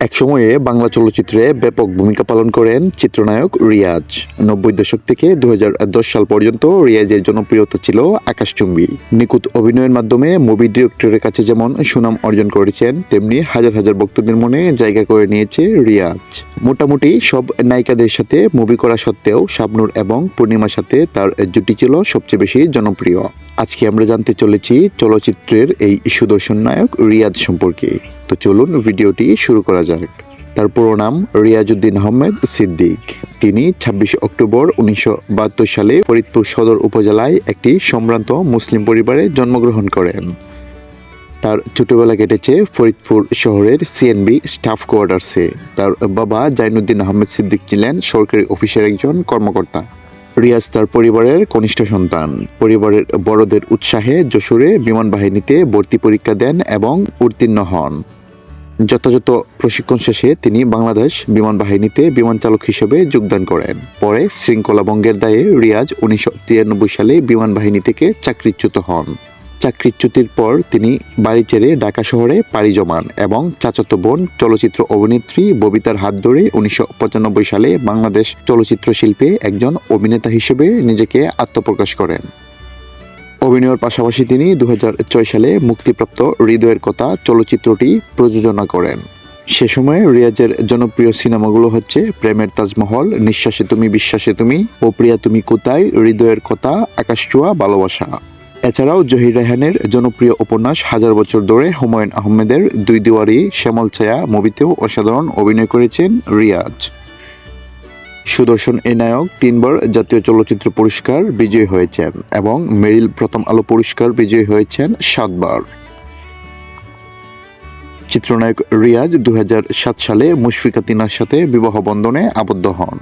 একসময়ে বাংলা চলচ্চিত্রে ব্যাপক ভূমিকা পালন করেন চিত্রনায়ক রিয়াজ। নব্বই দশক থেকে দু হাজার দশ সাল পর্যন্ত রিয়াজের জনপ্রিয়তা ছিল আকাশচুম্বী। নিকুত অভিনয়ের মাধ্যমে মুভি ডিরেক্টরের কাছে যেমন সুনাম অর্জন করেছেন, তেমনি হাজার হাজার ভক্তদের মনে জায়গা করে নিয়েছে রিয়াজ। মোটামুটি সব নায়িকাদের সাথে মুভি করা সত্ত্বেও শাবনুর এবং পূর্ণিমার সাথে তার জুটি ছিল সবচেয়ে বেশি জনপ্রিয়। আজকে আমরা জানতে চলেছি চলচ্চিত্রের এই সুদর্শন নায়ক রিয়াজ সম্পর্কে। তো চলুন ভিডিওটি শুরু করা যাক। তার পুরো নাম রিয়াজউদ্দিন আহমেদ সিদ্দিক। তিনি ছাব্বিশে অক্টোবর উনিশশো বাহাত্তর সালে ফরিদপুর সদর উপজেলায় একটি সম্ভ্রান্ত মুসলিম পরিবারে জন্মগ্রহণ করেন। তার ছোটবেলা কেটেছে ফরিদপুর শহরের সিএনবি স্টাফ কোয়ার্টার্সে তার বাবা জাইনুদ্দিন আহমেদ সিদ্দিক ছিলেন সরকারি অফিসের একজন কর্মকর্তা। রিয়াজ তার পরিবারের কনিষ্ঠ সন্তান। পরিবারের বড়দের উৎসাহে যশোরে বিমান বাহিনীতে ভর্তি পরীক্ষা দেন এবং উত্তীর্ণ হন। যথাযথ প্রশিক্ষণ শেষে তিনি বাংলাদেশ বিমান বাহিনীতে বিমান চালক হিসেবে যোগদান করেন। পরে শৃঙ্খলাভঙ্গের দায়ে রিয়াজ উনিশশো তিরানব্বই সালে বিমান বাহিনী থেকে চাকরিচ্যুত হন। চাকরিচ্যুতির পর তিনি বাড়ি ছেড়ে ঢাকা শহরে পাড়ি জমান এবং চাচাতো বোন, চলচ্চিত্র অভিনেত্রী ববিতার হাত ধরে উনিশশো পঁচানব্বই সালে বাংলাদেশ চলচ্চিত্র শিল্পে একজন অভিনেতা হিসেবে নিজেকে আত্মপ্রকাশ করেন। অভিনয়ের পাশাপাশি তিনি দু হাজার ছয় সালে মুক্তিপ্রাপ্ত হৃদয়ের কথা চলচ্চিত্রটি প্রযোজনা করেন। সে সময়ে রিয়াজের জনপ্রিয় সিনেমাগুলো হচ্ছে প্রেমের তাজমহল, নিঃশ্বাসে তুমি, বিশ্বাসে তুমি ও প্রিয়া তুমি কোথায়? হৃদয়ের কথা আকাশচুয়া ভালোবাসা। এছাড়াও জহির রেহানের জনপ্রিয় উপন্যাস হাজার বছর ধরে হুমায়ুন আহমেদের দুই দুয়ারি শ্যামল ছায়া মুভিতেও অসাধারণ অভিনয় করেছেন রিয়াজ। সুদর্শন এ নায়ক তিনবার জাতীয় চলচ্চিত্র পুরস্কার বিজয়ী হয়েছেন এবং মেরিল প্রথম আলো পুরস্কার বিজয়ী হয়েছেন সাতবার। চিত্রনায়ক রিয়াজ দুই হাজার সাত সালে মুশফিকা তিনার সাথে বিবাহ বন্ধনে আবদ্ধ হন।